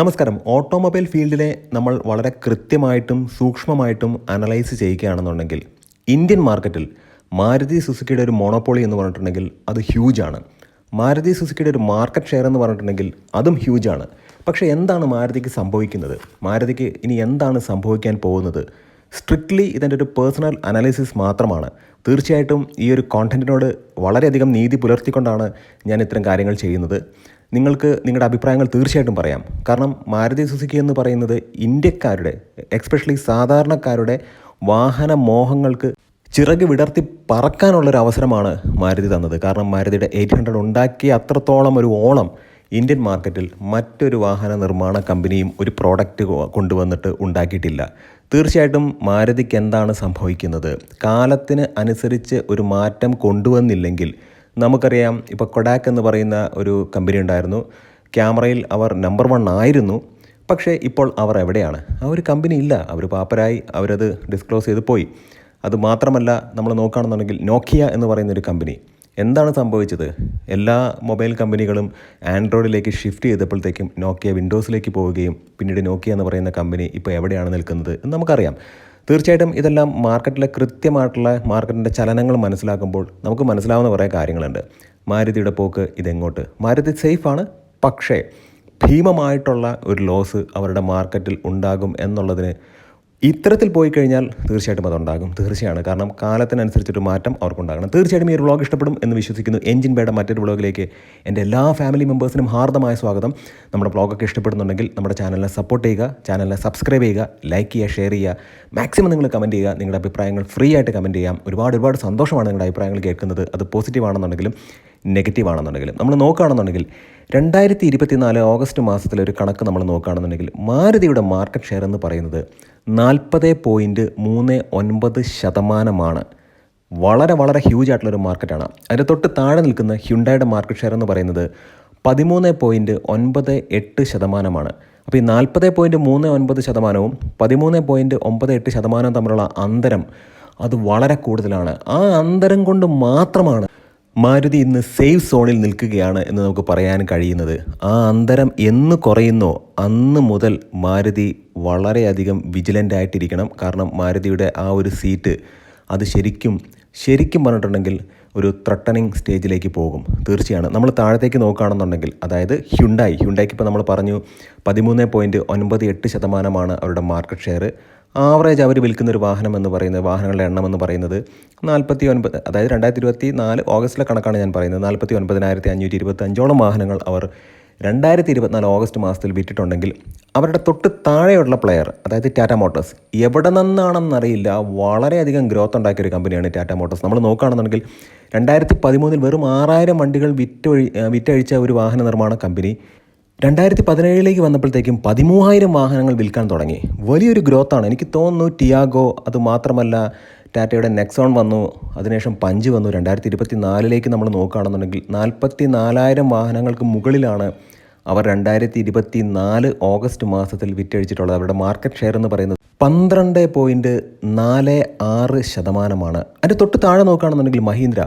നമസ്കാരം. ഓട്ടോമൊബൈൽ ഫീൽഡിനെ നമ്മൾ വളരെ കൃത്യമായിട്ടും സൂക്ഷ്മമായിട്ടും അനലൈസ് ചെയ്യുകയാണെന്നുണ്ടെങ്കിൽ ഇന്ത്യൻ മാർക്കറ്റിൽ മാരുതി സുസുക്കിയുടെ ഒരു മോണോപോളി എന്ന് പറഞ്ഞിട്ടുണ്ടെങ്കിൽ അത് ഹ്യൂജ് ആണ്. മാരുതി സുസുക്കിയുടെ ഒരു മാർക്കറ്റ് ഷെയർ എന്ന് പറഞ്ഞിട്ടുണ്ടെങ്കിൽ അതും ഹ്യൂജ് ആണ്. പക്ഷേ എന്താണ് മാരുതിക്ക് സംഭവിക്കുന്നത്? മാരുതിക്ക് ഇനി എന്താണ് സംഭവിക്കാൻ പോകുന്നത്? സ്ട്രിക്ട്ലി ഇതിന്റെ ഒരു പേഴ്സണൽ അനാലിസിസ് മാത്രമാണ്. തീർച്ചയായിട്ടും ഈ ഒരു കോണ്ടന്റിനോട് വളരെയധികം നീതി പുലർത്തിക്കൊണ്ടാണ് ഞാൻ ഇത്തരം കാര്യങ്ങൾ ചെയ്യുന്നത്. നിങ്ങൾക്ക് നിങ്ങളുടെ അഭിപ്രായങ്ങൾ തീർച്ചയായിട്ടും പറയാം. കാരണം മാരുതി സുസുക്കി എന്ന് പറയുന്നത് ഇന്ത്യക്കാരുടെ എക്സ്പെഷ്യലി സാധാരണക്കാരുടെ വാഹന മോഹങ്ങൾക്ക് ചിറക് വിടർത്തി പറക്കാനുള്ളൊരു അവസരമാണ് മാരുതി തന്നത്. കാരണം മാരുതിയുടെ എയ്റ്റ് ഹൺഡ്രഡ് ഉണ്ടാക്കിയ അത്രത്തോളം ഒരു ഓളം ഇന്ത്യൻ മാർക്കറ്റിൽ മറ്റൊരു വാഹന നിർമ്മാണ കമ്പനിയും ഒരു പ്രോഡക്റ്റ് കൊണ്ടുവന്നിട്ട് ഉണ്ടാക്കിയിട്ടില്ല. തീർച്ചയായിട്ടും മാരുതിക്ക് എന്താണ് സംഭവിക്കുന്നത്? കാലത്തിന് അനുസരിച്ച് ഒരു മാറ്റം കൊണ്ടുവന്നില്ലെങ്കിൽ നമുക്കറിയാം ഇപ്പോൾ കൊഡാക്ക് എന്ന് പറയുന്ന ഒരു കമ്പനി ഉണ്ടായിരുന്നു. ക്യാമറയിൽ അവർ നമ്പർ വൺ ആയിരുന്നു. പക്ഷേ ഇപ്പോൾ അവർ എവിടെയാണ്? ആ ഒരു കമ്പനി ഇല്ല. അവർ പാപ്പരായി. അവരത് ഡിസ്ക്ലോസ് ചെയ്ത് പോയി. അത് മാത്രമല്ല നമ്മൾ നോക്കുകയാണെന്നുണ്ടെങ്കിൽ നോക്കിയ എന്ന് പറയുന്ന ഒരു കമ്പനി എന്താണ് സംഭവിച്ചത്? എല്ലാ മൊബൈൽ കമ്പനികളും ആൻഡ്രോയിഡിലേക്ക് ഷിഫ്റ്റ് ചെയ്തപ്പോഴത്തേക്കും നോക്കിയ വിൻഡോസിലേക്ക് പോവുകയും പിന്നീട് നോക്കിയ എന്ന് പറയുന്ന കമ്പനി ഇപ്പോൾ എവിടെയാണ് നിൽക്കുന്നത് എന്ന് നമുക്കറിയാം. തീർച്ചയായിട്ടും ഇതെല്ലാം മാർക്കറ്റിലെ കൃത്യമായിട്ടുള്ള മാർക്കറ്റിന്റെ ചലനങ്ങൾ മനസ്സിലാക്കുമ്പോൾ നമുക്ക് മനസ്സിലാവുന്ന കുറേ കാര്യങ്ങളുണ്ട്. മാരുതിയുടെ പോക്ക് ഇതെങ്ങോട്ട്? മാരുതി സേഫാണ് പക്ഷേ ഭീമമായിട്ടുള്ള ഒരു ലോസ് അവരുടെ മാർക്കറ്റിൽ ഉണ്ടാകും എന്നുള്ളതിന് ഇത്തരത്തിൽ പോയി കഴിഞ്ഞാൽ തീർച്ചയായിട്ടും അതുണ്ടാകും. തീർച്ചയാണ്. കാരണം കാലത്തിനനുസരിച്ചൊരു മാറ്റം അവർക്കുണ്ടാകണം. തീർച്ചയായിട്ടും ഈ ഒരു വ്ളോഗ് ഇഷ്ടപ്പെടും എന്ന് വിശ്വസിക്കുന്നു. എഞ്ചിൻ ബേയുടെ മറ്റൊരു വ്ളോഗിലേക്ക് എന്റെ എല്ലാ ഫാമിലി മെമ്പേഴ്സിനും ഹാർദമായ സ്വാഗതം. നമ്മുടെ വ്ളോഗൊക്കെ ഇഷ്ടപ്പെടുന്നുണ്ടെങ്കിൽ നമ്മുടെ ചാനലിനെ സപ്പോർട്ട് ചെയ്യുക ചാനലിനെ സബ്സ്ക്രൈബ് ചെയ്യുക ലൈക്ക് ചെയ്യുക ഷെയർ ചെയ്യുക. മാക്സിമം നിങ്ങൾ കമന്റ് ചെയ്യുക. നിങ്ങളുടെ അഭിപ്രായങ്ങൾ ഫ്രീ ആയിട്ട് കമന്റ് ചെയ്യാം. ഒരുപാട് ഒരുപാട് സന്തോഷമാണ് നിങ്ങളുടെ അഭിപ്രായങ്ങൾ കേൾക്കുന്നത്. അത് പോസിറ്റീവ് ആണെന്നുണ്ടെങ്കിലും നെഗറ്റീവ് ആണെന്നുണ്ടെങ്കിലും. നമ്മൾ നോക്കുകയാണെന്നുണ്ടെങ്കിൽ രണ്ടായിരത്തി ഇരുപത്തിനാല് ഓഗസ്റ്റ് മാസത്തിലെ ഒരു കണക്ക് നമ്മൾ നോക്കുകയാണെന്നുണ്ടെങ്കിൽ മാരുതിയുടെ മാർക്കറ്റ് ഷെയർ എന്ന് പറയുന്നത് നാൽപ്പത് പോയിന്റ് മൂന്ന് ഒൻപത് ശതമാനമാണ്. വളരെ വളരെ ഹ്യൂജ് ആയിട്ടുള്ളൊരു മാർക്കറ്റാണ് അതിന്റെ തൊട്ട് താഴെ നിൽക്കുന്ന ഹ്യുണ്ടായുടെ മാർക്കറ്റ് ഷെയർ എന്ന് പറയുന്നത് പതിമൂന്ന് പോയിന്റ് ഒൻപത് എട്ട് ശതമാനമാണ്. അപ്പോൾ ഈ നാൽപ്പത് പോയിന്റ് മൂന്ന് ഒൻപത് ശതമാനവും പതിമൂന്ന് പോയിന്റ് ഒമ്പത് എട്ട് ശതമാനവും തമ്മിലുള്ള അന്തരം അത് വളരെ കൂടുതലാണ്. ആ അന്തരം കൊണ്ട് മാത്രമാണ് മാരുതി ഇന്ന് സേഫ് സോണിൽ നിൽക്കുകയാണ് എന്ന് നമുക്ക് പറയാൻ കഴിയുന്നത്. ആ അന്തരം എന്ന് കുറയുന്നോ അന്ന് മുതൽ മാരുതി വളരെയധികം വിജിലന്റ് ആയിട്ടിരിക്കണം. കാരണം മാരുതിയുടെ ആ ഒരു സീറ്റ് അത് ശരിക്കും ശരിക്കും പറഞ്ഞിട്ടുണ്ടെങ്കിൽ ഒരു ത്രട്ടനിങ് സ്റ്റേജിലേക്ക് പോകും. തീർച്ചയാണ്. നമ്മൾ താഴത്തേക്ക് നോക്കുകയാണെന്നുണ്ടെങ്കിൽ അതായത് ഹ്യുണ്ടായി ഹ്യുണ്ടായിക്ക് ഇപ്പോൾ നമ്മൾ പറഞ്ഞു പതിമൂന്ന് പോയിന്റ് ഒൻപത് എട്ട് ശതമാനമാണ് അവരുടെ മാർക്കറ്റ് ഷെയർ ആവറേജ് അവർ വിൽക്കുന്ന ഒരു വാഹനം എന്ന് പറയുന്നത് വാഹനങ്ങളുടെ എണ്ണം എന്ന് പറയുന്നത് നാൽപ്പത്തി ഒൻപത് അതായത് രണ്ടായിരത്തി ഇരുപത്തി നാല് ഓഗസ്റ്റിലെ കണക്കാണ് ഞാൻ പറയുന്നത്. നാൽപ്പത്തി ഒൻപതിനായിരത്തി അഞ്ഞൂറ്റി ഇരുപത്തി അഞ്ചോളം വാഹനങ്ങൾ അവർ രണ്ടായിരത്തി ഇരുപത്തിനാല് ഓഗസ്റ്റ് മാസത്തിൽ വിറ്റിട്ടുണ്ടെങ്കിൽ അവരുടെ തൊട്ട് താഴെയുള്ള പ്ലെയർ അതായത് ടാറ്റ മോട്ടോഴ്സ് എവിടെ നിന്നാണെന്നറിയില്ല വളരെയധികം ഗ്രോത്ത് ഉണ്ടാക്കിയ ഒരു കമ്പനിയാണ് ടാറ്റ മോട്ടോഴ്സ് നമ്മൾ നോക്കുകയാണെന്നുണ്ടെങ്കിൽ രണ്ടായിരത്തി പതിമൂന്നിൽ വെറും ആറായിരം വണ്ടികൾ വിറ്റൊഴി വിറ്റഴിച്ച ഒരു വാഹന നിർമ്മാണ കമ്പനി രണ്ടായിരത്തി പതിനേഴിലേക്ക് വന്നപ്പോഴത്തേക്കും പതിമൂവായിരം വാഹനങ്ങൾ വിൽക്കാൻ തുടങ്ങി. വലിയൊരു ഗ്രോത്താണ്. എനിക്ക് തോന്നുന്നു ടിയാഗോ അത് മാത്രമല്ല ടാറ്റയുടെ നെക്സോൺ വന്നു അതിനുശേഷം പഞ്ച് വന്നു. രണ്ടായിരത്തി ഇരുപത്തി നാലിലേക്ക് നമ്മൾ നോക്കുകയാണെന്നുണ്ടെങ്കിൽ നാൽപ്പത്തി നാലായിരം വാഹനങ്ങൾക്ക് മുകളിലാണ് അവർ രണ്ടായിരത്തി ഇരുപത്തി നാല് ഓഗസ്റ്റ് മാസത്തിൽ വിറ്റഴിച്ചിട്ടുള്ളത്. അവരുടെ മാർക്കറ്റ് ഷെയർ എന്ന് പറയുന്നത് പന്ത്രണ്ട് പോയിന്റ് നാല് ആറ് ശതമാനമാണ്. അതിന്റെ തൊട്ട് താഴെ നോക്കുകയാണെന്നുണ്ടെങ്കിൽ മഹീന്ദ്ര.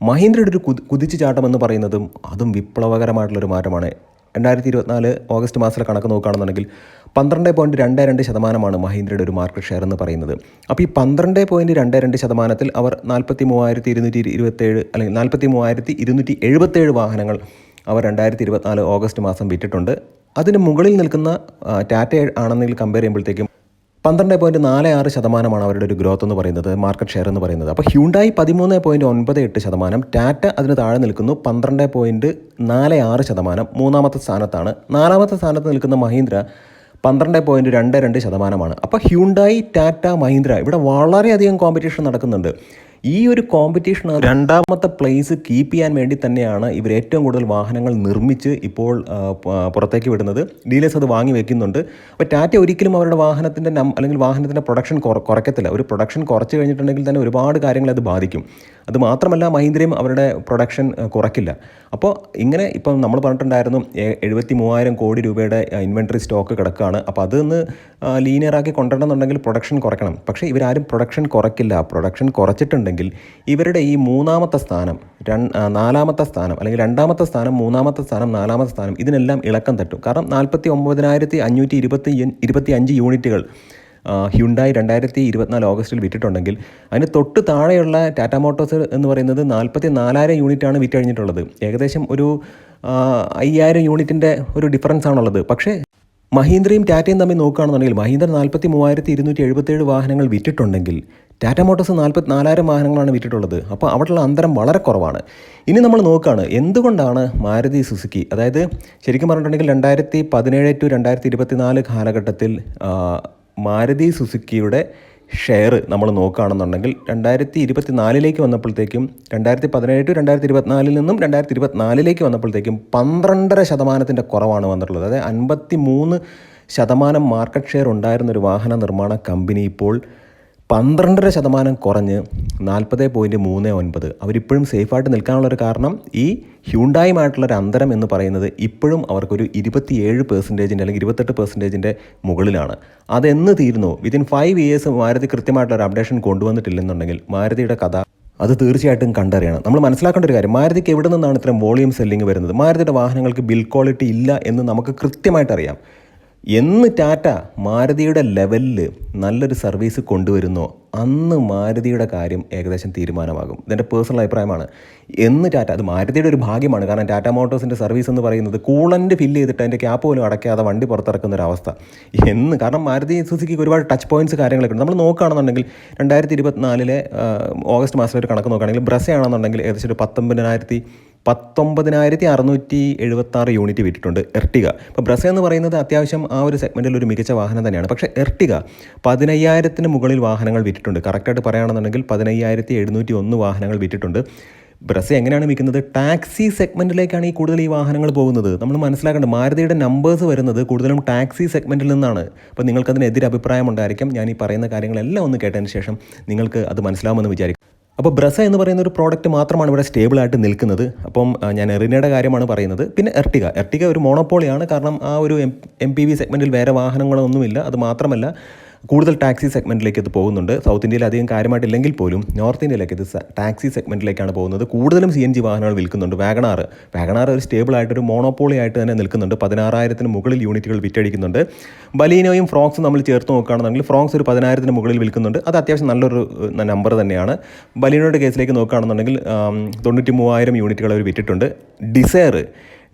മഹീന്ദ്രയുടെ ഒരു കുതിച്ചു ചാട്ടം എന്ന് പറയുന്നതും അതും വിപ്ലവകരമായിട്ടുള്ളൊരു മാറ്റമാണ്. രണ്ടായിരത്തി ഇരുപത്തിനാല് ഓഗസ്റ്റ് മാസത്തിലെ കണക്ക് നോക്കുകയാണെന്നുണ്ടെങ്കിൽ പന്ത്രണ്ട് പോയിന്റ് രണ്ട് രണ്ട് ശതമാനമാണ് മഹീന്ദ്രയുടെ ഒരു മാർക്കറ്റ് ഷെയർ എന്ന് പറയുന്നത്. അപ്പോൾ ഈ പന്ത്രണ്ട് പോയിന്റ് രണ്ട് രണ്ട് ശതമാനത്തിൽ അവർ നാൽപ്പത്തി മൂവായിരത്തി ഇരുന്നൂറ്റി ഇരുപത്തേഴ് അല്ലെങ്കിൽ നാൽപ്പത്തി മൂവായിരത്തി ഇരുന്നൂറ്റി എഴുപത്തേഴ് വാഹനങ്ങൾ അവർ രണ്ടായിരത്തി ഇരുപത്തിനാല് ഓഗസ്റ്റ് മാസം വിറ്റിട്ടുണ്ട്. അതിന് മുകളിൽ നിൽക്കുന്ന ടാറ്റ ആണെന്നെങ്കിൽ കമ്പയർ ചെയ്യുമ്പോഴത്തേക്കും പന്ത്രണ്ട് പോയിന്റ് നാല് ആറ് ശതമാനമാണ് അവരുടെ ഒരു ഗ്രോത്ത് എന്ന് പറയുന്നത് മാർക്കറ്റ് ഷെയർ എന്ന് പറയുന്നത്. അപ്പോൾ ഹ്യൂണ്ടായി പതിമൂന്ന് പോയിന്റ് ഒൻപത് എട്ട് ശതമാനം ടാറ്റ അതിന് താഴെ നിൽക്കുന്നു പന്ത്രണ്ട് പോയിന്റ് നാല് ആറ് ശതമാനം മൂന്നാമത്തെ സ്ഥാനത്താണ്. നാലാമത്തെ സ്ഥാനത്ത് നിൽക്കുന്ന മഹീന്ദ്ര പന്ത്രണ്ട് പോയിന്റ് രണ്ട് രണ്ട് ശതമാനമാണ്. അപ്പോൾ ഹ്യൂണ്ടായി ടാറ്റ മഹീന്ദ്ര ഇവിടെ വളരെയധികം കോമ്പറ്റീഷൻ നടക്കുന്നുണ്ട്. ഈ ഒരു കോമ്പറ്റീഷൻ രണ്ടാമത്തെ പ്ലേസ് കീപ്പ് ചെയ്യാൻ വേണ്ടി തന്നെയാണ് ഇവർ ഏറ്റവും കൂടുതൽ വാഹനങ്ങൾ നിർമ്മിച്ച് ഇപ്പോൾ പുറത്തേക്ക് വിടുന്നത്. ഡീലേഴ്സ് അത് വാങ്ങി വെക്കുന്നുണ്ട്. അപ്പോൾ ടാറ്റ ഒരിക്കലും അവരുടെ വാഹനത്തിന്റെ നം അല്ലെങ്കിൽ വാഹനത്തിന്റെ പ്രൊഡക്ഷൻ കുറയ്ക്കത്തില്ല. ഒരു പ്രൊഡക്ഷൻ കുറച്ച് കഴിഞ്ഞിട്ടുണ്ടെങ്കിൽ തന്നെ ഒരുപാട് കാര്യങ്ങൾ അത് ബാധിക്കും. അത് മാത്രമല്ല മഹീന്ദ്രയും അവരുടെ പ്രൊഡക്ഷൻ കുറയ്ക്കില്ല. അപ്പോൾ ഇങ്ങനെ ഇപ്പം നമ്മൾ പറഞ്ഞിട്ടുണ്ടായിരുന്നു എഴുപത്തി മൂവായിരം കോടി രൂപയുടെ ഇൻവെന്ററി സ്റ്റോക്ക് കിടക്കുകയാണ് അപ്പോൾ അതൊന്ന് ലീനിയറാക്കി കൊണ്ടുവരണമെന്നുണ്ടെങ്കിൽ പ്രൊഡക്ഷൻ കുറയ്ക്കണം. പക്ഷേ ഇവരാരും പ്രൊഡക്ഷൻ കുറയ്ക്കില്ല. പ്രൊഡക്ഷൻ കുറച്ചിട്ടുണ്ടെങ്കിൽ ഉണ്ടെങ്കിൽ ഇവരുടെ ഈ മൂന്നാമത്തെ സ്ഥാനം നാലാമത്തെ സ്ഥാനം അല്ലെങ്കിൽ രണ്ടാമത്തെ സ്ഥാനം മൂന്നാമത്തെ സ്ഥാനം നാലാമത്തെ സ്ഥാനം ഇതിനെല്ലാം ഇളക്കം തട്ടും. കാരണം നാൽപ്പത്തി ഒമ്പതിനായിരത്തി അഞ്ഞൂറ്റി ഇരുപത്തി ഇരുപത്തി അഞ്ച് യൂണിറ്റുകൾ ഹ്യുണ്ടായി രണ്ടായിരത്തി ഇരുപത്തിനാല് ഓഗസ്റ്റിൽ വിറ്റിട്ടുണ്ടെങ്കിൽ അതിന് തൊട്ട് താഴെയുള്ള ടാറ്റ മോട്ടോഴ്സ് എന്ന് പറയുന്നത് നാൽപ്പത്തി നാലായിരം യൂണിറ്റാണ് വിറ്റഴിഞ്ഞിട്ടുള്ളത്. ഏകദേശം ഒരു അയ്യായിരം യൂണിറ്റിന്റെ ഒരു ഡിഫറൻസ് ആണുള്ളത്. പക്ഷേ മഹീന്ദ്രയും ടാറ്റയും തമ്മിൽ നോക്കുകയാണെന്നുണ്ടെങ്കിൽ മഹീന്ദ്ര നാൽപ്പത്തി മൂവായിരത്തി ഇരുന്നൂറ്റി എഴുപത്തേഴ് വാഹനങ്ങൾ വിറ്റിട്ടുണ്ടെങ്കിൽ ടാറ്റ മോട്ടോഴ്സ് നാൽപ്പത്തി നാലായിരം വാഹനങ്ങളാണ് വിറ്റിട്ടുള്ളത്. അപ്പോൾ അവിടെയുള്ള അന്തരം വളരെ കുറവാണ്. ഇനി നമ്മൾ നോക്കുകയാണ് എന്തുകൊണ്ടാണ് മാരുതി സുസുക്കി? അതായത് ശരിക്കും പറഞ്ഞിട്ടുണ്ടെങ്കിൽ രണ്ടായിരത്തി പതിനേഴ് ടു രണ്ടായിരത്തി ഇരുപത്തിനാല് കാലഘട്ടത്തിൽ മാരുതി സുസുക്കിയുടെ ഷെയർ നമ്മൾ നോക്കുകയാണെന്നുണ്ടെങ്കിൽ രണ്ടായിരത്തി ഇരുപത്തി നാലിലേക്ക് വന്നപ്പോഴത്തേക്കും രണ്ടായിരത്തി പതിനേഴ് ടു രണ്ടായിരത്തി ഇരുപത്തിനാലിൽ നിന്നും രണ്ടായിരത്തി ഇരുപത്തിനാലിലേക്ക് വന്നപ്പോഴത്തേക്കും പന്ത്രണ്ടര ശതമാനത്തിന്റെ കുറവാണ് വന്നിട്ടുള്ളത്. അതായത് അൻപത്തി മൂന്ന് ശതമാനം മാർക്കറ്റ് ഷെയർ ഉണ്ടായിരുന്ന ഒരു വാഹന നിർമ്മാണ കമ്പനി ഇപ്പോൾ പന്ത്രണ്ടര ശതമാനം കുറഞ്ഞ് നാൽപ്പത് പോയിന്റ് മൂന്ന് ഒൻപത്. അവരിപ്പോഴും സേഫായിട്ട് നിൽക്കാനുള്ളൊരു കാരണം ഈ ഹ്യൂണ്ടായുമായിട്ടുള്ളൊരു അന്തരം എന്ന് പറയുന്നത് ഇപ്പോഴും അവർക്കൊരു ഇരുപത്തിയേഴ് പെർസെന്റേജിന്റെ അല്ലെങ്കിൽ ഇരുപത്തെട്ട് പെർസെന്റേജിന്റെ മുകളിലാണ്. അതെന്ന് തീരുന്നു? വിതിൻ ഫൈവ് ഇയേഴ്സ് മാരുതി കൃത്യമായിട്ടുള്ള അപ്ഡേഷൻ കൊണ്ടുവന്നിട്ടില്ലെന്നുണ്ടെങ്കിൽ മാരുതിയുടെ കഥ അത് തീർച്ചയായിട്ടും കണ്ടറിയണം. നമ്മൾ മനസ്സിലാക്കേണ്ട ഒരു കാര്യം മാരുതിക്ക് എവിടെ നിന്നാണ് ഇത്രയും വോളിയം സെല്ലിംഗ് വരുന്നത്? മാരുതിയുടെ വാഹനങ്ങൾക്ക് ബിൽ ക്വാളിറ്റി ഇല്ല എന്ന് നമുക്ക് കൃത്യമായിട്ട് അറിയാം. എന്ന് ടാറ്റ മാരുതിയുടെ ലെവലിൽ നല്ലൊരു സർവീസ് കൊണ്ടുവരുന്നോ? അന്ന് മാരുതിയുടെ കാര്യം ഏകദേശം തീരുമാനമാകും. ഇതെന്റെ പേഴ്സണൽ അഭിപ്രായമാണ്. എന്ന് ടാറ്റ അത് മാരുതിയുടെ ഒരു ഭാഗ്യമാണ്. കാരണം ടാറ്റ മോട്ടോഴ്സിന്റെ സർവീസ് എന്ന് പറയുന്നത് കൂളന്റ് ഫില്ല് ചെയ്തിട്ട് അതിന്റെ ക്യാപ്പ് പോലും അടയ്ക്കാതെ വണ്ടി പുറത്തിറക്കുന്ന ഒരു അവസ്ഥ. എന്ന് കാരണം മാരുതി സുസുക്കിക്ക് ഒരുപാട് ടച്ച് പോയിന്റ്സ് കാര്യങ്ങളൊക്കെ ഉണ്ട്. നമ്മൾ നോക്കുകയാണെന്നുണ്ടെങ്കിൽ രണ്ടായിരത്തി ഇരുപത്തിനാലിലെ ഓഗസ്റ്റ് മാസത്തിലൊരു കണക്ക് നോക്കുകയാണെങ്കിൽ ബ്രസയാണെന്നുണ്ടെങ്കിൽ ഏകദേശം ഒരു പത്തൊമ്പതിനായിരത്തി പത്തൊമ്പതിനായിരത്തി അറുന്നൂറ്റി എഴുപത്തി ആറ് യൂണിറ്റ് വിറ്റിട്ടുണ്ട് എർട്ടിക ഇപ്പോൾ ബ്രസ എന്ന് പറയുന്നത് അത്യാവശ്യം ആ ഒരു സെഗ്മെന്റിൽ ഒരു മികച്ച വാഹനം തന്നെയാണ്. പക്ഷേ എർട്ടിക പതിനയ്യായിരത്തിന് മുകളിൽ വാഹനങ്ങൾ വിറ്റിട്ടുണ്ട്. കറക്റ്റായിട്ട് പറയുകയാണെന്നുണ്ടെങ്കിൽ പതിനയ്യായിരത്തി എഴുന്നൂറ്റി ഒന്ന് വാഹനങ്ങൾ വിറ്റിട്ടുണ്ട്. ബ്രസ് എങ്ങനെയാണ് വിൽക്കുന്നത്? ടാക്സി സെഗ്മെന്റിലേക്കാണ് ഈ കൂടുതൽ ഈ വാഹനങ്ങൾ പോകുന്നത്. നമ്മൾ മനസ്സിലാക്കേണ്ടത് മാരുതിയുടെ നമ്പേഴ്സ് വരുന്നത് കൂടുതലും ടാക്സി സെഗ്മെന്റിൽ നിന്നാണ്. അപ്പോൾ നിങ്ങൾക്കതിനെതിരെ അഭിപ്രായം ഉണ്ടായിരിക്കും. ഞാൻ ഈ പറയുന്ന കാര്യങ്ങളെല്ലാം ഒന്ന് കേട്ടതിന് ശേഷം നിങ്ങൾക്ക് അത് മനസ്സിലാവുമെന്ന് വിചാരിക്കും അപ്പോൾ ബ്രസ എന്ന് പറയുന്ന ഒരു പ്രോഡക്റ്റ് മാത്രമാണ് ഇവിടെ സ്റ്റേബിൾ ആയിട്ട് നിൽക്കുന്നത്. അപ്പം ഞാൻ എറിനയുടെ കാര്യമാണ് പറയുന്നത്. പിന്നെ എർട്ടിക എർട്ടിക ഒരു മോണോപ്പോളിയാണ് കാരണം ആ ഒരു എം എം പി വി സെഗ്മെന്റിൽ വേറെ വാഹനങ്ങളൊന്നുമില്ല. അത് മാത്രമല്ല കൂടുതൽ ടാക്സി സെഗ്മെന്റിലേക്ക് ഇത് പോകുന്നുണ്ട്. സൗത്ത് ഇന്ത്യയിൽ അധികം കാര്യമായിട്ടില്ലെങ്കിൽ പോലും നോർത്ത് ഇന്ത്യയിലേക്ക് ഇത് ടാക്സി സെഗ്മെന്റിലേക്കാണ് പോകുന്നത്. കൂടുതലും സി എൻ ജി വാഹനങ്ങൾ വിൽക്കുന്നുണ്ട്. വാഗണാർ വാഗണാർ ഒരു സ്റ്റേബിൾ ആയിട്ട് ഒരു മോണോപോളി ആയിട്ട് തന്നെ നിൽക്കുന്നുണ്ട്. പതിനാറായിരത്തിന് മുകളിൽ യൂണിറ്റുകൾ വിറ്റടിക്കുന്നുണ്ട് ബലീനോയും ഫ്രോക്സും നമ്മൾ ചേർത്ത് നോക്കുകയാണെന്നുണ്ടെങ്കിൽ ഫ്രോക്സ് ഒരു പതിനായിരത്തിന് മുകളിൽ വിൽക്കുന്നുണ്ട്. അത് അത്യാവശ്യം നല്ലൊരു നമ്പർ തന്നെയാണ്. ബലീനോയുടെ കേസിലേക്ക് നോക്കുകയാണെന്നുണ്ടെങ്കിൽ തൊണ്ണൂറ്റി മൂവായിരം യൂണിറ്റുകൾ അവർ വിറ്റിട്ടുണ്ട്. ഡിസയർ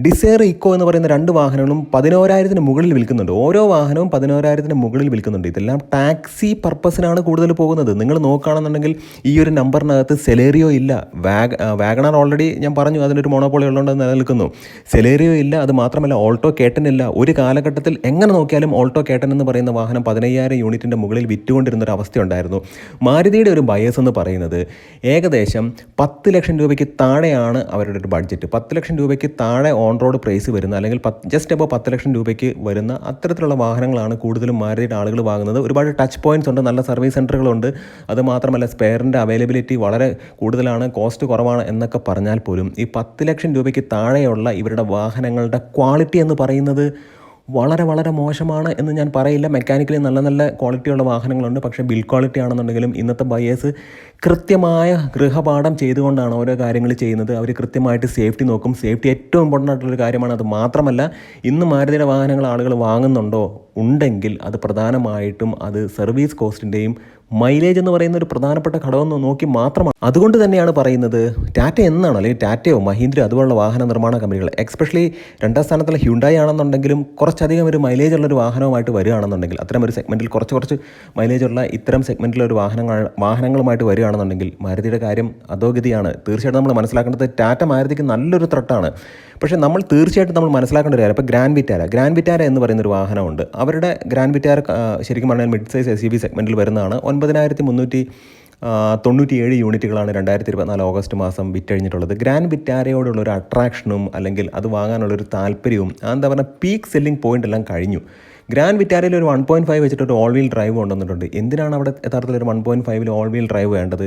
ഡിസയർ ഇക്കോ എന്ന് പറയുന്ന രണ്ട് വാഹനങ്ങളും പതിനോരായിരത്തിന് മുകളിൽ വിൽക്കുന്നുണ്ട്. ഓരോ വാഹനവും പതിനോരായിരത്തിന് മുകളിൽ വിൽക്കുന്നുണ്ട്. ഇതെല്ലാം ടാക്സി പർപ്പസിനാണ് കൂടുതൽ പോകുന്നത്. നിങ്ങൾ നോക്കുകയാണെന്നുണ്ടെങ്കിൽ ഈ ഒരു നമ്പറിനകത്ത് സെലേറിയോ ഇല്ല. വാഗ് വാഗണർ ഓൾറെഡി ഞാൻ പറഞ്ഞു അതിനൊരു മോണോപോളി ഉള്ളതുകൊണ്ട് നിലനിൽക്കുന്നു. സെലേറിയോ ഇല്ല. അത് മാത്രമല്ല ഓൾട്ടോ കേട്ടൻ ഇല്ല. ഒരു കാലഘട്ടത്തിൽ എങ്ങനെ നോക്കിയാലും ഓൾട്ടോ കേട്ടൻ എന്ന് പറയുന്ന വാഹനം പതിനയ്യായിരം യൂണിറ്റിന്റെ മുകളിൽ വിറ്റുകൊണ്ടിരുന്ന ഒരു അവസ്ഥയുണ്ടായിരുന്നു. മാരുതിയുടെ ഒരു ബയസ് എന്ന് പറയുന്നത് ഏകദേശം പത്ത് ലക്ഷം രൂപയ്ക്ക് താഴെയാണ് അവരുടെ ഒരു ബഡ്ജറ്റ് പത്ത് ലക്ഷം രൂപയ്ക്ക് താഴെ റോഡ് പ്രൈസ് വരുന്ന അല്ലെങ്കിൽ ജസ്റ്റ് അപ്പോൾ പത്ത് ലക്ഷം രൂപയ്ക്ക് വരുന്ന അത്തരത്തിലുള്ള വാഹനങ്ങളാണ് കൂടുതലും മാരുതിയുടെ ആളുകൾ വാങ്ങുന്നത്. ഒരുപാട് ടച്ച് പോയിന്റ്സ് ഉണ്ട് നല്ല സർവീസ് സെന്ററുകളുണ്ട് അത് മാത്രമല്ല സ്പെയറിന്റെ അവൈലബിലിറ്റി വളരെ കൂടുതലാണ് കോസ്റ്റ് കുറവാണ് എന്നൊക്കെ പറഞ്ഞാൽ പോലും ഈ പത്ത് ലക്ഷം രൂപയ്ക്ക് താഴെയുള്ള ഇവരുടെ വാഹനങ്ങളുടെ ക്വാളിറ്റി എന്ന് പറയുന്നത് വളരെ വളരെ മോശമാണ് എന്ന് ഞാൻ പറയില്ല. മെക്കാനിക്കലി നല്ല നല്ല ക്വാളിറ്റിയുള്ള വാഹനങ്ങളുണ്ട്. പക്ഷേ ബിൽ ക്വാളിറ്റി ആണെന്നുണ്ടെങ്കിലും ഇന്നത്തെ ബയേഴ്സ് കൃത്യമായ ഗൃഹപാഠം ചെയ്തുകൊണ്ടാണ് ഓരോ കാര്യങ്ങൾ ചെയ്യുന്നത്. അവർ കൃത്യമായിട്ട് സേഫ്റ്റി നോക്കും. സേഫ്റ്റി ഏറ്റവും ഇമ്പോർട്ടന്റ് ആയിട്ടുള്ളൊരു കാര്യമാണ്. അത് മാത്രമല്ല ഇന്ന് മാരുതിയുടെ വാഹനങ്ങൾ ആളുകൾ വാങ്ങുന്നുണ്ടോ? ഉണ്ടെങ്കിൽ അത് പ്രധാനമായിട്ടും അത് സർവീസ് കോസ്റ്റിന്റെയും മൈലേജ് എന്ന് പറയുന്ന ഒരു പ്രധാനപ്പെട്ട ഘടകം നോക്കി മാത്രമാണ്. അതുകൊണ്ട് തന്നെയാണ് പറയുന്നത് ടാറ്റ എന്നാണ് അല്ലെങ്കിൽ ടാറ്റയോ മഹീന്ദ്ര അതുപോലുള്ള വാഹന നിർമ്മാണ കമ്പനികൾ എക്സ്പെഷ്യലി രണ്ടാം സ്ഥാനത്തുള്ള ഹ്യുണ്ടായി ആണെന്നുണ്ടെങ്കിലും കുറച്ചധികം ഒരു മൈലേജ് ഉള്ള ഒരു വാഹനവുമായിട്ട് വരികയാണെന്നുണ്ടെങ്കിൽ അത്തരം ഒരു സെഗ്മെന്റിൽ കുറച്ച് കുറച്ച് മൈലേജ് ഉള്ള ഇത്തരം സെഗ്മെന്റിലെ ഒരു വാഹനങ്ങൾ വാഹനങ്ങളുമായിട്ട് വരികയാണെന്നുണ്ടെങ്കിൽ മാരുതിയുടെ കാര്യം അധോഗതിയാണ്. തീർച്ചയായിട്ടും നമ്മൾ മനസ്സിലാക്കേണ്ടത് ടാറ്റ മാരുതിക്ക് നല്ലൊരു ത്രട്ടാണ് പക്ഷേ നമ്മൾ തീർച്ചയായിട്ടും നമ്മൾ മനസ്സിലാക്കേണ്ട ഒരു കാര്യം ഇപ്പോൾ ഗ്രാൻഡ് വിറ്റാര. ഗ്രാൻഡ് വിറ്റാര എന്ന് പറയുന്ന ഒരു വാഹനമുണ്ട്. അവരുടെ ഗ്രാൻഡ് വിറ്റാര ശരിക്കും പറഞ്ഞാൽ mid size S U V സെഗ്മെന്റിൽ വരുന്നതാണ്. ഒൻപതിനായിരത്തി മുന്നൂറ്റി തൊണ്ണൂറ്റിയേഴ് യൂണിറ്റുകളാണ് രണ്ടായിരത്തി ഇരുപത്തിനാല് ഓഗസ്റ്റ് മാസം വിറ്റഴിഞ്ഞിട്ടുള്ളത്. ഗ്രാൻഡ് വിറ്റാരയോടുള്ള ഒരു അട്രാക്ഷനും അല്ലെങ്കിൽ അത് വാങ്ങാനുള്ള ഒരു താല്പര്യവും എന്താ പറയുക പീക്ക് സെല്ലിംഗ് പോയിന്റ് എല്ലാം കഴിഞ്ഞു. ഗ്രാൻഡ് വിറ്റാരയിൽ ഒരു വൺ പോയിന്റ് ഫൈവ് വെച്ചിട്ട് ഒരു ഓൾ വീൽ ഡ്രൈവ് കൊണ്ടുവന്നിട്ടുണ്ട്. എന്തിനാണ് അവിടെ യഥാർത്ഥത്തിൽ ഒരു വൺ പോയിന്റ് ഫൈവിൽ ഓൾ വീൽ ഡ്രൈവ് വേണ്ടത്?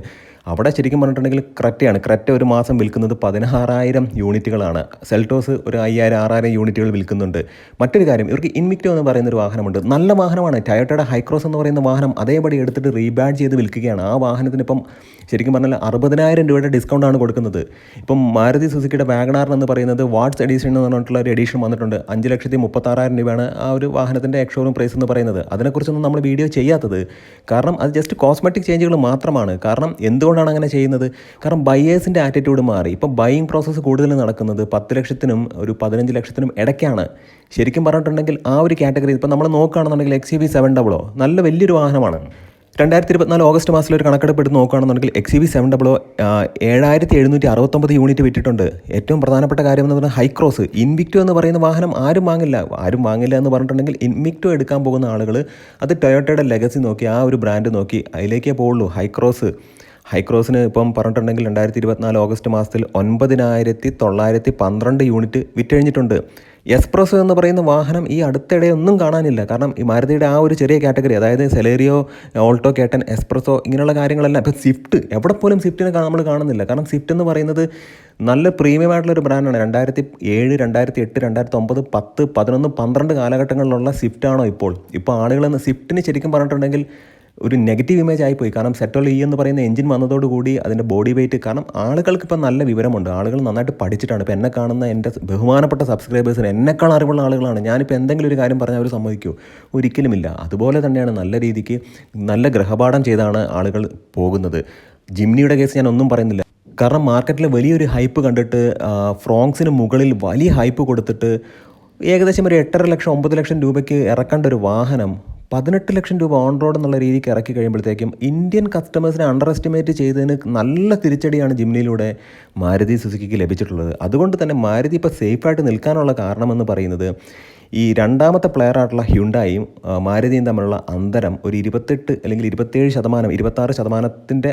അവിടെ ശരിക്കും പറഞ്ഞിട്ടുണ്ടെങ്കിൽ ക്രെറ്റയാണ് ക്രെറ്റ ഒരു മാസം വിൽക്കുന്നത് പതിനാറായിരം യൂണിറ്റുകളാണ്. സെൽറ്റോസ് ഒരു അയ്യായിരം ആറായിരം യൂണിറ്റുകൾ വിൽക്കുന്നുണ്ട്. മറ്റൊരു കാര്യം ഇവർക്ക് ഇൻവിക്റ്റോ എന്ന് പറയുന്ന ഒരു വാഹനമുണ്ട്. നല്ല വാഹനമാണ്. ടയോട്ടയുടെ ഹൈക്രോസ് എന്ന് പറയുന്ന വാഹനം അതേപടി എടുത്തിട്ട് റീബാഡ് ചെയ്ത് വിൽക്കുകയാണ്. ആ വാഹനത്തിന് ഇപ്പം ശരിക്കും പറഞ്ഞാൽ അറുപതിനായിരം രൂപയുടെ ഡിസ്കൗണ്ടാണ് കൊടുക്കുന്നത്. ഇപ്പം മാരുതി സുസുക്കിയുടെ വാഗണാർ എന്ന് പറയുന്നത് വാട്സ് എഡീഷൻ എന്ന് പറഞ്ഞിട്ടുള്ള ഒരു എഡീഷൻ വന്നിട്ടുണ്ട്. അഞ്ച് ലക്ഷത്തി മുപ്പത്താറായിരം രൂപയാണ് ആ ഒരു വാഹനത്തിന്റെ എക്സ്ഷോറൂം പ്രൈസ് എന്ന് പറയുന്നത്. അതിനെക്കുറിച്ചൊന്നും നമ്മൾ വീഡിയോ ചെയ്യാത്തത് കാരണം അത് ജസ്റ്റ് കോസ്മെറ്റിക് ചേഞ്ചുകൾ മാത്രമാണ്. കാരണം എന്തുകൊണ്ടാണ് അങ്ങനെ ചെയ്യുന്നത്? കാരണം ബയേഴ്സിന്റെ ആറ്റിറ്റ്യൂഡ് മാറി. ഇപ്പം ബൈയിങ് പ്രോസസ്സ് കൂടുതൽ നടക്കുന്നത് പത്ത് ലക്ഷത്തിനും ഒരു പതിനഞ്ച് ലക്ഷത്തിനും ഇടയ്ക്കാണ്. ശരിക്കും പറഞ്ഞിട്ടുണ്ടെങ്കിൽ ആ ഒരു കാറ്റഗറി ഇപ്പം നമ്മൾ നോക്കുകയാണെന്നുണ്ടെങ്കിൽ എക്സ് വി സെവൻ ഡബിളോ നല്ല വലിയൊരു വാഹനമാണ്. രണ്ടായിരത്തി ഇരുപത്തിനാല് ഓഗസ്റ്റ് മാസത്തിൽ ഒരു കണക്കെടുപ്പ് എടുത്ത് നോക്കുകയാണെന്നുണ്ടെങ്കിൽ എക്സ് വി സെവൻ ഡബിൾ ഏഴായിരത്തി എഴുന്നൂറ്റി അറുപത്തൊമ്പത് യൂണിറ്റ് വിറ്റിട്ടുണ്ട്. ഏറ്റവും പ്രധാനപ്പെട്ട കാര്യം എന്ന് പറഞ്ഞാൽ ഹൈക്രോസ് ഇൻവിക്റ്റോ എന്ന് പറയുന്ന വാഹനം ആരും വാങ്ങില്ല. ആരും വാങ്ങില്ല എന്ന് പറഞ്ഞിട്ടുണ്ടെങ്കിൽ ഇൻവിക്റ്റോ എടുക്കാൻ പോകുന്ന ആളുകൾ അത് ടൊയോട്ടയുടെ ലെഗസി നോക്കി ആ ഒരു ബ്രാൻഡ് നോക്കി അതിലേക്കേ പോകുള്ളൂ ഹൈക്രോസ് ഹൈക്രോസിന് ഇപ്പം പറഞ്ഞിട്ടുണ്ടെങ്കിൽ രണ്ടായിരത്തി ഇരുപത്തിനാല് ഓഗസ്റ്റ് മാസത്തിൽ ഒൻപതിനായിരത്തി തൊള്ളായിരത്തി പന്ത്രണ്ട് യൂണിറ്റ് വിറ്റഴിഞ്ഞിട്ടുണ്ട്. എക്സ്പ്രസ് എന്ന് പറയുന്ന വാഹനം ഈ അടുത്തിടെ ഒന്നും കാണാനില്ല. കാരണം ഈ മാരുതിയുടെ ആ ഒരു ചെറിയ കാറ്റഗറി അതായത് സെലേറിയോ ഓൾട്ടോ കേട്ടൻ എക്സ്പ്രസോ ഇങ്ങനെയുള്ള കാര്യങ്ങളെല്ലാം ഇപ്പം സ്വിഫ്റ്റ് എവിടെ പോലും സ്വിഫ്റ്റിനെ നമ്മൾ കാണുന്നില്ല. കാരണം സ്വിഫ്റ്റ് എന്ന് പറയുന്നത് നല്ല പ്രീമിയം ആയിട്ടുള്ള ഒരു ബ്രാൻഡാണ് രണ്ടായിരത്തി ഏഴ് രണ്ടായിരത്തി എട്ട് രണ്ടായിരത്തി ഒമ്പത് പത്ത് പതിനൊന്ന് പന്ത്രണ്ട് കാലഘട്ടങ്ങളിലുള്ള സ്വിഫ്റ്റാണോ ഇപ്പോൾ? ഇപ്പോൾ ആളുകളെന്ന് സ്വിഫ്റ്റിന് ശരിക്കും പറഞ്ഞിട്ടുണ്ടെങ്കിൽ ഒരു നെഗറ്റീവ് ഇമേജ് ആയിപ്പോയി. കാരണം സെറ്റോൾ ഇ എന്ന് പറയുന്ന എഞ്ചിൻ വന്നതോടുകൂടി അതിന്റെ ബോഡി വെയിറ്റ് കാരണം ആളുകൾക്ക് ഇപ്പം നല്ല വിവരമുണ്ട്. ആളുകൾ നന്നായിട്ട് പഠിച്ചിട്ടാണ്. ഇപ്പോൾ എന്നെ കാണുന്ന എന്റെ ബഹുമാനപ്പെട്ട സബ്സ്ക്രൈബേഴ്സിന് എന്നെക്കാൾ അറിവുള്ള ആളുകളാണ്. ഞാനിപ്പോൾ എന്തെങ്കിലും ഒരു കാര്യം പറഞ്ഞാൽ അവർ സമ്മതിക്കുമോ ഒരിക്കലുമില്ല. അതുപോലെ തന്നെയാണ് നല്ല രീതിക്ക് നല്ല ഗ്രഹപാഠം ചെയ്താണ് ആളുകൾ പോകുന്നത്. ജിംനിയുടെ കേസ് ഞാൻ ഒന്നും പറയുന്നില്ല. കാരണം മാർക്കറ്റിൽ വലിയൊരു ഹൈപ്പ് കണ്ടിട്ട് ഫ്രോങ്സിന് മുകളിൽ വലിയ ഹൈപ്പ് കൊടുത്തിട്ട് ഏകദേശം ഒരു എട്ടര ലക്ഷം ഒമ്പത് ലക്ഷം രൂപയ്ക്ക് ഇറക്കേണ്ട ഒരു വാഹനം പതിനെട്ട് ലക്ഷം രൂപ ഓൺ റോഡ് എന്നുള്ള രീതിക്ക് ഇറക്കി കഴിയുമ്പോഴത്തേക്കും ഇന്ത്യൻ കസ്റ്റമേഴ്സിനെ അണ്ടർ എസ്റ്റിമേറ്റ് ചെയ്തതിന് നല്ല തിരിച്ചടിയാണ് ജിംനിയിലൂടെ മാരുതി സുസുക്കിക്ക് ലഭിച്ചിട്ടുള്ളത്. അതുകൊണ്ട് തന്നെ മാരുതി ഇപ്പോൾ സേഫായിട്ട് നിൽക്കാനുള്ള കാരണമെന്ന് പറയുന്നത് ഈ രണ്ടാമത്തെ പ്ലെയർ ആയിട്ടുള്ള ഹ്യുണ്ടായും മാരുതിയും തമ്മിലുള്ള അന്തരം ഒരു ഇരുപത്തെട്ട് അല്ലെങ്കിൽ ഇരുപത്തേഴ് ശതമാനം ഇരുപത്താറ് ശതമാനത്തിന്റെ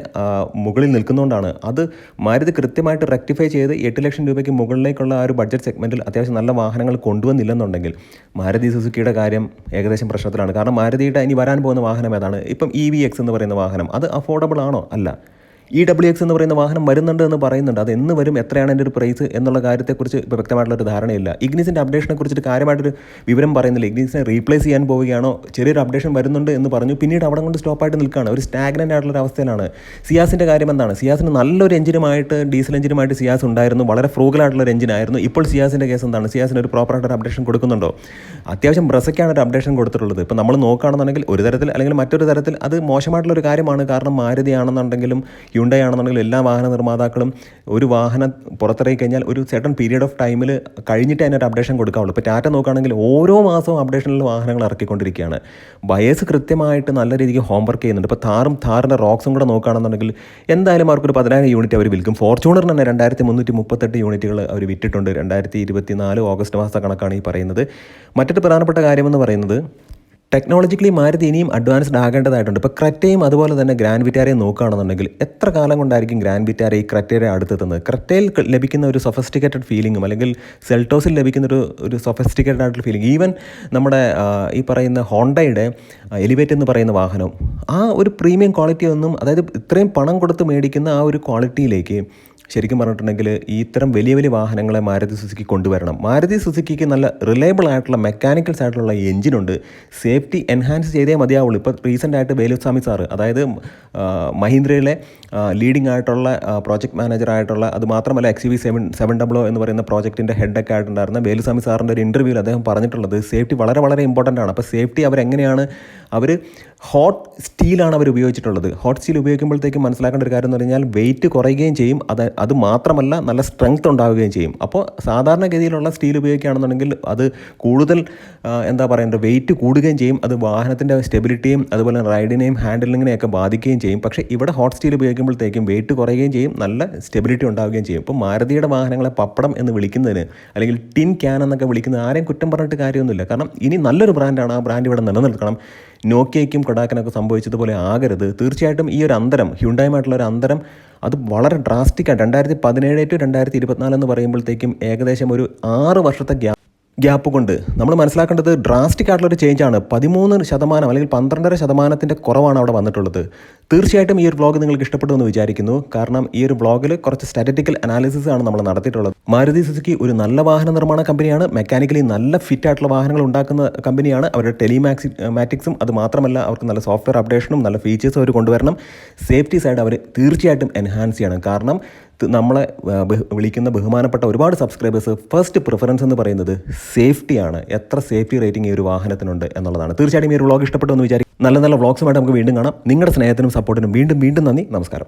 മുകളിൽ നിൽക്കുന്നതുകൊണ്ടാണ് അത് മാരുതി കൃത്യമായിട്ട് റെക്ടിഫൈ ചെയ്ത് എട്ട് ലക്ഷം രൂപയ്ക്ക് മുകളിലേക്കുള്ള ആ ഒരു ബഡ്ജറ്റ് സെഗ്മെന്റിൽ അത്യാവശ്യം നല്ല വാഹനങ്ങൾ കൊണ്ടുവന്നില്ലെന്നുണ്ടെങ്കിൽ മാരുതി സുസുക്കിയുടെ കാര്യം ഏകദേശം പ്രശ്നത്തിലാണ്. കാരണം മാരുതിയുടെ ഇനി വരാൻ പോകുന്ന വാഹനം ഏതാണ്? ഇപ്പം ഇ വി എക്സ് എന്ന് പറയുന്ന വാഹനം. അത് അഫോർഡബിൾ ആണോ? അല്ല. ഇ ഡബ്ല്യു എക്സ് എന്ന് പറയുന്ന വാഹനം വരുന്നുണ്ട് എന്ന് പറയുന്നുണ്ട്. അത് എന്ന് വരും എത്രയാണ് എന്റെ ഒരു പ്രൈസ് എന്നുള്ള കാര്യത്തെക്കുറിച്ച് ഇപ്പോൾ വ്യക്തമായിട്ടുള്ള ഒരു ധാരണയില്ല. ഇഗ്നിസിന്റെ അപ്ഡേഷനെ കുറിച്ചിട്ട് കാര്യമായിട്ടൊരു വിവരം പറയുന്നില്ല. ഇഗ്നിസിനെ റീപ്ലേസ് ചെയ്യാൻ പോവുകയാണോ? ചെറിയൊരു അപ്ഡേഷൻ വരുന്നുണ്ട് എന്ന് പറഞ്ഞു. പിന്നീട് അവിടെ കൊണ്ട് സ്റ്റോപ്പായിട്ട് നിൽക്കുകയാണ്. ഒരു സ്റ്റാഗ്നന്റ് ആയിട്ടുള്ള ഒരു അവസ്ഥയിലാണ് സിയാസിന്റെ കാര്യം എന്താണ്? സിയാസിന് നല്ലൊരു എഞ്ചിനുമായിട്ട് ഡീസൽ എഞ്ചിനുമായിട്ട് സിയാസ് ഉണ്ടായിരുന്നു. വളരെ ഫ്രൂഗലായിട്ടുള്ള ഒരു എഞ്ചിനായിരുന്നു ഇപ്പോൾ സിയാസിന്റെ കേസ് എന്താണ്? സിയാസിന് ഒരു പ്രോപ്പറായിട്ടൊരു അപ്ഡേഷൻ കൊടുക്കുന്നുണ്ടോ? അത്യാവശ്യം ബ്രസയ്ക്കാണ് ഒരു അപ്ഡേഷൻ കൊടുത്തിട്ടുള്ളത്. ഇപ്പോൾ നമ്മൾ നോക്കുകയാണെന്നുണ്ടെങ്കിൽ ഒരു തരത്തിൽ അല്ലെങ്കിൽ മറ്റൊരു തരത്തിൽ അത് മോശമായിട്ടുള്ള ഒരു കാര്യമാണ്. കാരണം മാരുതി ആണെന്നുണ്ടെങ്കിലും ഹ്യുണ്ടായി ആണെന്നുണ്ടെങ്കിൽ എല്ലാ വാഹന നിർമ്മാതാക്കളും ഒരു വാഹനം പുറത്തിറങ്ങി കഴിഞ്ഞാൽ ഒരു സെർട്ടൺ പീരീഡ് ഓഫ് ടൈമിൽ കഴിഞ്ഞിട്ട് അതിനൊരു അപ്ഡേഷൻ കൊടുക്കാവുള്ളൂ. ഇപ്പോൾ ടാറ്റ നോക്കുകയാണെങ്കിൽ ഓരോ മാസവും അപ്ഡേഷനിലുള്ള വാഹനങ്ങൾ ഇറക്കിക്കൊണ്ടിരിക്കുകയാണ്. ബയേഴ്സ് കൃത്യമായിട്ട് നല്ല രീതിക്ക് ഹോംവർക്ക് ചെയ്യുന്നുണ്ട്. ഇപ്പോൾ താറും താറിന്റെ റോക്സും കൂടെ നോക്കുകയാണെന്നുണ്ടെങ്കിൽ എന്തായാലും അവർക്കൊരു പതിനായിരം യൂണിറ്റ് അവർ വിൽക്കും. ഫോർച്യൂണറിന് തന്നെ രണ്ടായിരത്തി മുന്നൂറ്റി മുപ്പത്തെട്ട് യൂണിറ്റുകൾ അവർ വിറ്റിട്ടുണ്ട്. രണ്ടായിരത്തി ഇരുപത്തി നാല് ഓഗസ്റ്റ് മാസ കണക്കാണ് ഈ പറയുന്നത്. മറ്റൊരു പ്രധാനപ്പെട്ട കാര്യമെന്ന് പറയുന്നത് ടെക്നോളജിക്കലി മാരുതി ഇനിയും അഡ്വാൻസ്ഡ് ആകേണ്ടതായിട്ടുണ്ട്. ഇപ്പോൾ ക്രറ്റയും അതുപോലെ തന്നെ ഗ്രാൻഡ് വിറ്റാരയും നോക്കുകയാണെന്നുണ്ടെങ്കിൽ എത്ര കാലം കൊണ്ടായിരിക്കും ഗ്രാൻഡ് വിറ്റാര ഈ ക്രറ്റയുടെ അടുത്തെത്തുന്നത്? ക്രറ്റയിൽ ലഭിക്കുന്ന ഒരു സൊഫസ്റ്റിക്കേറ്റഡ് ഫീലിങ്ങും അല്ലെങ്കിൽ സെൽട്ടോസിൽ ലഭിക്കുന്ന ഒരു ഒരു സൊഫസ്റ്റിക്കേറ്റഡ് ആയിട്ടുള്ള ഫീലിംഗ് ഈവൻ നമ്മുടെ ഈ പറയുന്ന ഹോണ്ടയുടെ എലിവേറ്റ് എന്ന് പറയുന്ന വാഹനം ആ ഒരു പ്രീമിയം ക്വാളിറ്റി ഒന്നും അതായത് ഇത്രയും പണം കൊടുത്ത് മേടിക്കുന്ന ആ ഒരു ക്വാളിറ്റിയിലേക്ക് ശരിക്കും പറഞ്ഞിട്ടുണ്ടെങ്കിൽ ഈ ഇത്തരം വലിയ വലിയ വാഹനങ്ങളെ മാരുതി സുസുക്കി കൊണ്ടുവരണം. മാരുതി സുസുക്കിക്ക് നല്ല റിലയബിൾ ആയിട്ടുള്ള മെക്കാനിക്കൽസ് ആയിട്ടുള്ള എഞ്ചിനുണ്ട് സേഫ്റ്റി എൻഹാൻസ് ചെയ്തേ മതിയാവുള്ളൂ. ഇപ്പോൾ റീസെന്റ് ആയിട്ട് വേലുസ്വാമി സാറ് അതായത് മഹീന്ദ്രയിലെ ലീഡിംഗ് ആയിട്ടുള്ള പ്രോജക്ട് മാനേജർ ആയിട്ടുള്ള അത് മാത്രമല്ല X V seven seven double O എന്ന് പറയുന്ന പ്രോജക്റ്റിന്റെ ഹെഡൊക്കെ ആയിട്ടുണ്ടായിരുന്ന വേലുസ്വാമി സാറിന്റെ ഒരു ഇന്റർവ്യൂവിൽ അദ്ദേഹം പറഞ്ഞിട്ടുള്ളത് സേഫ്റ്റി വളരെ വളരെ ഇമ്പോർട്ടന്റ് ആണ്. അപ്പോൾ സേഫ്റ്റി അവരെങ്ങനെയാണ് അവർ ഹോട്ട് സ്റ്റീലാണ് അവർ ഉപയോഗിച്ചിട്ടുള്ളത്. ഹോട്ട് സ്റ്റീൽ ഉപയോഗിക്കുമ്പോഴത്തേക്കും മനസ്സിലാക്കേണ്ട ഒരു കാര്യം എന്ന് പറഞ്ഞാൽ വെയിറ്റ് കുറയുകയും ചെയ്യും. അത് അത് മാത്രമല്ല നല്ല സ്ട്രെങ്ത് ഉണ്ടാവുകയും ചെയ്യും. അപ്പോൾ സാധാരണഗതിയിലുള്ള സ്റ്റീൽ ഉപയോഗിക്കുകയാണെന്നുണ്ടെങ്കിൽ അത് കൂടുതൽ എന്താ പറയേണ്ടത് വെയിറ്റ് കൂടുകയും ചെയ്യും. അത് വാഹനത്തിന്റെ സ്റ്റെബിലിറ്റിയും അതുപോലെ റൈഡിനെയും ഹാൻഡിലിങ്ങിനെയൊക്കെ ബാധിക്കുകയും ചെയ്യും. പക്ഷേ ഇവിടെ ഹോട്ട് സ്റ്റീൽ ഉപയോഗിക്കുമ്പോഴത്തേക്കും വെയിറ്റ് കുറയുകയും ചെയ്യും. നല്ല സ്റ്റെബിലിറ്റി ഉണ്ടാവുകയും ചെയ്യും. ഇപ്പോൾ മാരുതിയുടെ വാഹനങ്ങളെ പപ്പടം എന്ന് വിളിക്കുന്നതിന് അല്ലെങ്കിൽ ടിൻ ക്യാൻ എന്നൊക്കെ വിളിക്കുന്ന ആരെയും കുറ്റം പറഞ്ഞിട്ട് കാര്യമൊന്നുമില്ല. കാരണം ഇനി നല്ലൊരു ബ്രാൻഡാണ് ആ ബ്രാൻഡ് ഇവിടെ നിലനിൽക്കണം. നോക്കിയയ്ക്കും കൊടാക്കനൊക്കെ സംഭവിച്ചതുപോലെ ആകരുത്. തീർച്ചയായിട്ടും ഈ ഒരു അന്തരം ഹ്യുണ്ടായുമായിട്ടുള്ള ഒരു അന്തരം അത് വളരെ ഡ്രാസ്റ്റിക്കാണ്. രണ്ടായിരത്തി പതിനേഴ് ടു രണ്ടായിരത്തി ഇരുപത്തിനാല് എന്ന് പറയുമ്പോഴത്തേക്കും ഏകദേശം ഒരു ആറ് വർഷത്തെ ഗ്യാ ഗ്യാപ്പ് കൊണ്ട് നമ്മൾ മനസ്സിലാക്കേണ്ടത് ഡ്രാസ്റ്റിക് ആയിട്ടുള്ളൊരു ചേഞ്ചാണ് പതിമൂന്ന് ശതമാനം അല്ലെങ്കിൽ പന്ത്രണ്ടര ശതമാനത്തിന്റെ കുറവാണ് അവിടെ വന്നിട്ടുള്ളത്. തീർച്ചയായിട്ടും ഈ ഒരു വ്ളോഗ് നിങ്ങൾക്ക് ഇഷ്ടപ്പെട്ടു എന്ന് വിചാരിക്കുന്നു. കാരണം ഈ ഒരു വ്ളോഗിൽ കുറച്ച് സ്റ്റാറ്റിറ്റിക്കൽ അനാലിസിസ് ആണ് നമ്മൾ നടത്തിയിട്ടുള്ളത്. മാരുതി സുസുക്കി ഒരു നല്ല വാഹന നിർമ്മാണ കമ്പനിയാണ് മെക്കാനിക്കലി നല്ല ഫിറ്റ് ആയിട്ടുള്ള വാഹനങ്ങൾ ഉണ്ടാക്കുന്ന കമ്പനിയാണ് അവരുടെ ടെലിമാക്സി മാറ്റിക്സും അത് മാത്രമല്ല അവർക്ക് നല്ല സോഫ്റ്റ്വെയർ അപ്ഡേഷനും നല്ല ഫീച്ചേഴ്സും അവർ കൊണ്ടുവരണം. സേഫ്റ്റി സൈഡ് അവർ തീർച്ചയായിട്ടും എൻഹാൻസ് ചെയ്യണം. കാരണം നമ്മളെ വിളിക്കുന്ന ബഹുമാനപ്പെട്ട ഒരുപാട് സബ്സ്ക്രൈബേഴ്സ് ഫസ്റ്റ് പ്രിഫറൻസ് എന്ന് പറയുന്നത് സേഫ്റ്റിയാണ് എത്ര സേഫ്റ്റി റേറ്റിംഗ് ഈ ഒരു വാഹനത്തിനുണ്ട് എന്നുള്ളതാണ്. തീർച്ചയായിട്ടും ഈ ഒരു വ്ളോഗ് ഇഷ്ടപ്പെട്ടു എന്ന് വിചാരിക്കും നല്ല നല്ല വ്ളോഗ്സുമായിട്ട് നമുക്ക് വീണ്ടും കാണാം. നിങ്ങളുടെ സ്നേഹത്തിനും സപ്പോർട്ടിനും വീണ്ടും വീണ്ടും നന്ദി. നമസ്കാരം.